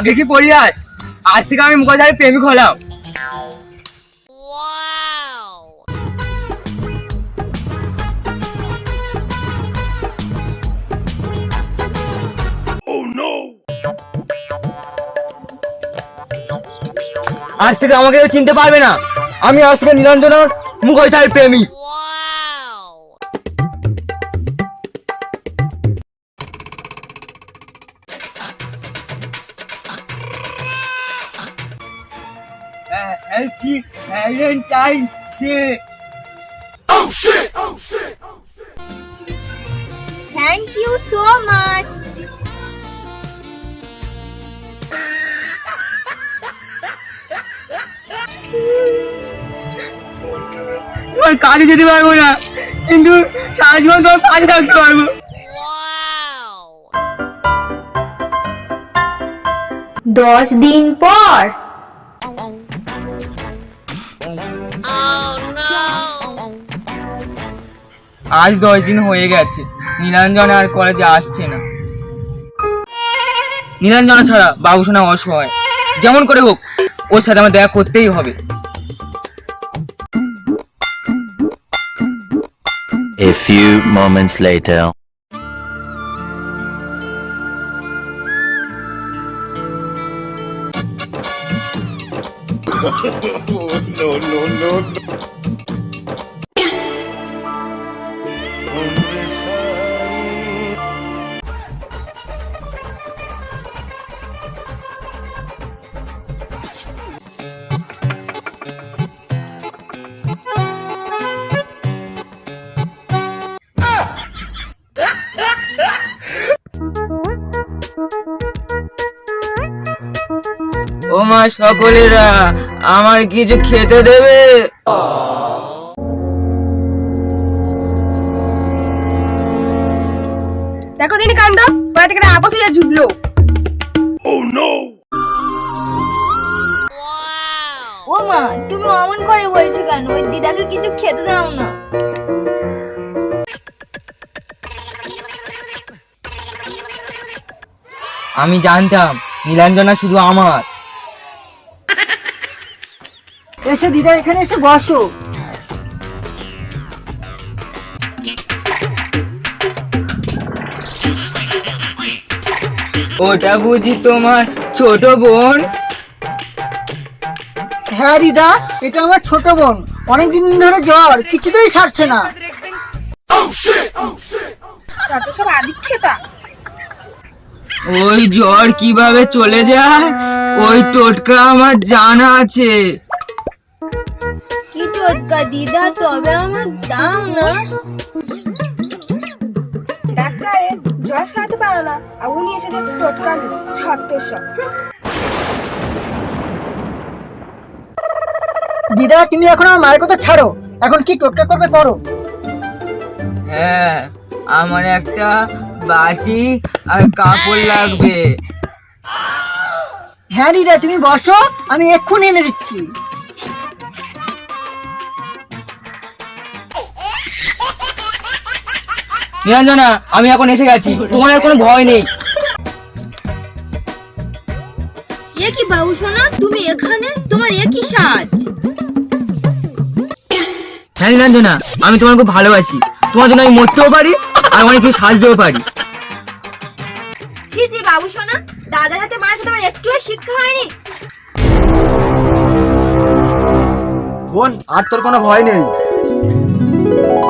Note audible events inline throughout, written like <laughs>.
আগে কি পড়িয়াস আজ থেকে আমি মুখোশধারী প্রেমিক হলাম। আজ থেকে আমাকে চিনতে পারবে না। আমি আজ থেকে নীলাঞ্জনার মুখোশধারী প্রেমিক। Happy Valentine's Day! Thank you so much তোমার কাজে যেতে পারব না। কিন্তু সারা জীবন তোমার পাশে থাকতে পারব। দশ দিন পর আজ দশ দিন হয়ে গেছে। নীলাঞ্জনা আর কলেজে আসছে না। নীলাঞ্জনা ছাড়া বাবুসোনা অসহায়। যেমন করে হোক ওর সাথে আমার দেখা করতেই হবে। A few moments later. <laughs> ও মা সকলেরা আমার কিছু খেতে দেবে। দেখো দিন কাণ্ড বাড়ি থেকে আপস হয়ে জুটলো ও মা তুমি অমন করে বলছো কেন? ওই দিদাকে কিছু খেতে দাও না। আমি জানতাম নীলাঞ্জনা শুধু আমার। এসে দিদা এখানে এসে বসো। ওটা বুঝি তোমার ছোট বোন? হ্যাঁ দিদা এটা আমার ছোট বোন। অনেকদিন ধরে জ্বর কিছুতেই সারছে না। যত সব আদিক্ষেতা। ওই জ্বর কীভাবে চলে যায়? ওই টোটকা আমার জানা আছে। টোটকা দিদা তবে আমার দাও না। ডাক্তারে জ্বর সারাতে পারো না আর উনি এসে যে টোটকা সব দিদা তুমি এখন আমার মায়ের কথা ছাড়ো। এখন কি টোটকা করবে করো হ্যাঁ আমার একটা বাটি আর কাপড় লাগবে। হ্যাঁ দিদা তুমি বসো আমি এক্ষুনি এনে দিচ্ছি। নিরঞ্জনা আমি এখন এসে গেছি। তোমার আর কোনো ভয় নেই। এ কি বাবু সোনা তুমি এখানে? তোমার এ কি সাজ? হ্যাঁ নিরঞ্জনা আমি তোমার খুব ভালোবাসি। তোমার জন্য আমি মরতেও পারি আর অনেক কিছু সাজতেও পারি। ছি ছি বাবু সোনা দাদার হাতে মার তোমার একটুও শিক্ষা হয়নি। বোন আর তোর কোনো ভয় নেই।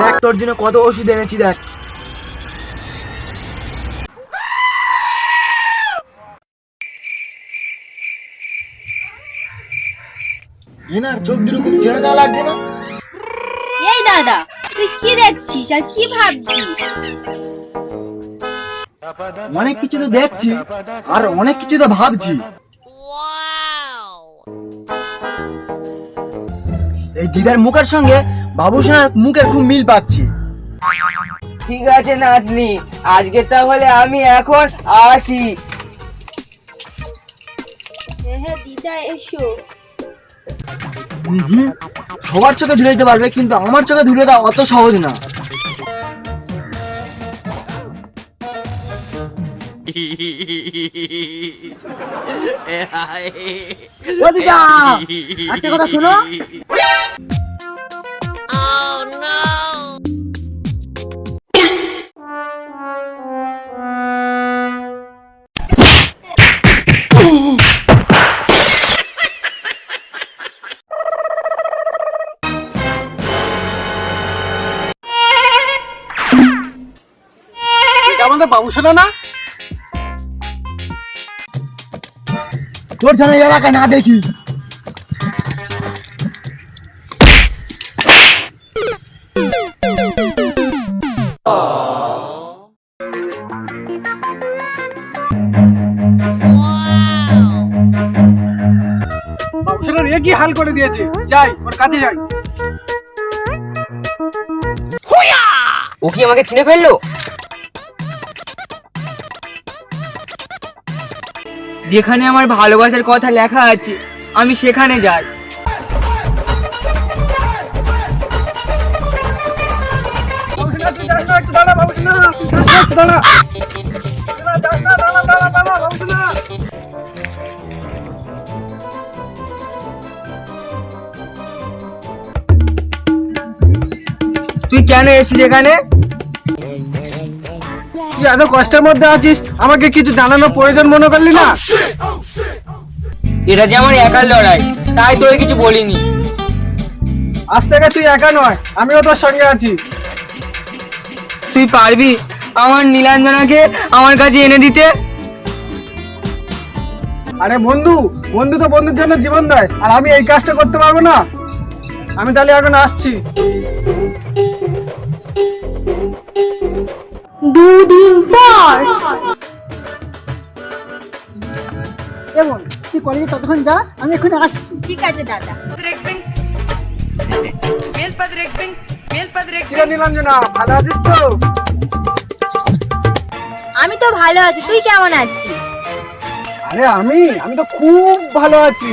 দেখ তোর জন্য কত ওষুধ এনেছি দেখ। এনার চোখ দুটো খুব চেনা লাগছে না? এই দাদা তুই কি দেখছিস আর কি ভাবছিস? অনেক কিছু তো দেখছি আর অনেক কিছু তো ভাবছি। এই দিদার মুখের সঙ্গে বাবুসোনার মুখের খুব মিল পাচ্ছি। ঠিক আছে নাতনি আজকে তাহলে আমি এখন আসি। হ্যাঁ হ্যাঁ দিদা এসো। সবার চোখে ধুলে দিতে পারবে কিন্তু আমার চোখে ধুলে দেওয়া অত সহজ না। <laughs> <laughs> একটা কথা শোনো। আমাদের বাবু শোনা না। তোর এই এলাকায় না দেখি। কি হাল করে দিয়েছে? যাই ওর কাছে যাই। ও কি আমাকে চিনে ফেলল? যেখানে আমার ভালোবাসার কথা লেখা আছে আমি সেখানে যাই। তুই কেন এসেছিস এখানে? এত কষ্টের মধ্যে আছিস? আমাকে কিছু জানানোর প্রয়োজন মনে করলি না? এটা যে আমার একার লড়াই তাই তোকে কিছু বলিনি। আজ থেকে তুই একা নয় আমিও তোর সঙ্গে আছি। তুই পারবি আমার নীলাঞ্জনাকে আমার কাছে এনে দিতে? আরে বন্ধু বন্ধু তো বন্ধুর জন্য জীবন দেয় আর আমি এই কাজটা করতে পারব না। আমি তাহলে এখন আসছি। দুদিন পর। এবং তুই কলেজে ততক্ষণ যা আমি এখন আসছি। ঠিক আছে দাদা। ভালো আছিস তো? আমি তো ভালো আছি তুই কেমন আছিস? আরে আমি আমি তো খুব ভালো আছি।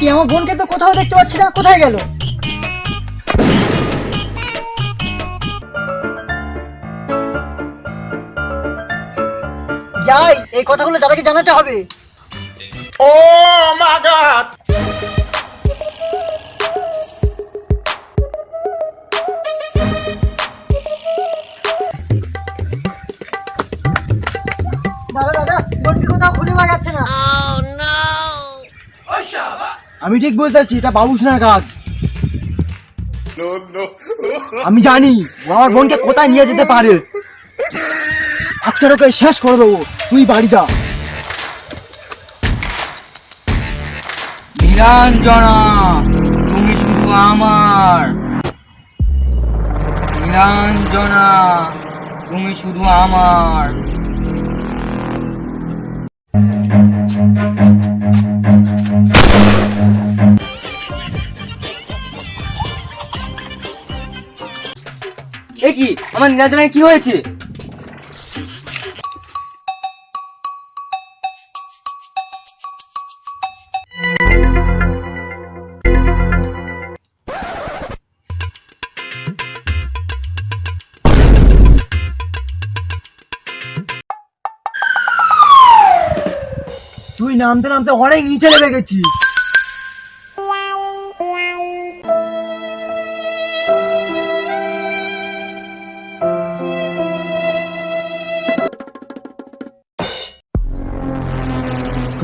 কি, আমার বোনকে তো কোথাও দেখতে পাচ্ছি না? কোথায় গেল? যাই, এই কথাগুলো দাদাকে জানাতে হবে। দাদা আমি ঠিক বুঝতে পারছি এটা বাবুসোনার কাজ আমি জানি ও আমার বোনকে কোথায় নিয়ে যেতে পারে। আজকের ওকে শেষ করে দেবো তুই বাড়ি যা। নীলাঞ্জনা তুমি শুধু আমার। নীলাঞ্জনা তুমি শুধু আমার। আমার নীলাঞ্জনার কি হয়েছে? তুই নামতে নামতে অনেক নিচে নেমে গেছিস।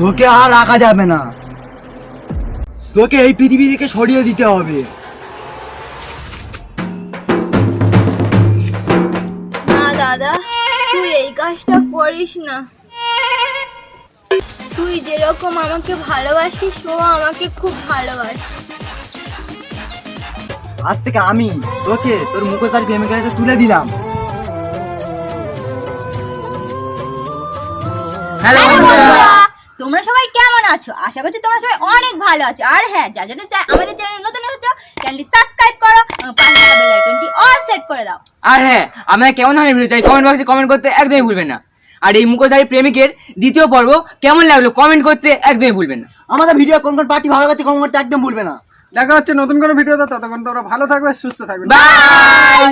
তোকে আর রাখা যাবে না। তোকে এই পৃথিবী থেকে সরিয়ে দিতে হবে। না দাদা তুই এই কাজটা করিস না। তুই যেরকম আমাকে ভালোবাসিস ও আমাকে খুব ভালোবাসে। আজ থেকে আমি তোকে তোর মুখোশার প্রেমিকার কাছে তুলে দিলাম। হ্যালো তোমরা সবাই কেমন আছো? আশা করছি তোমরা সবাই অনেক ভালো আছো। আর হ্যাঁ যা জানে চাই আমাদের চ্যানেল নতুন এসেছ চ্যানেলটি সাবস্ক্রাইব করো এবং পাশে থাকা বেল আইকনটি অল সেট করে দাও। আর হ্যাঁ আপনার কেমন ধরনের ভিডিও চাই কমেন্ট বক্সে কমেন্ট করতে একদমই ভুলবেন না। আর এই মুখোশধারী প্রেমিকের দ্বিতীয় পর্ব কেমন লাগল কমেন্ট করতে একদমই ভুলবেন না। আমাদের ভিডিও কোন কোন পার্টি ভালো লাগছে কমেন্ট করতে একদম ভুলবে না। দেখা হচ্ছে নতুন কোনো ভিডিওতে ততক্ষণ তোমরা ভালো থাকবে সুস্থ থাকবে। বাই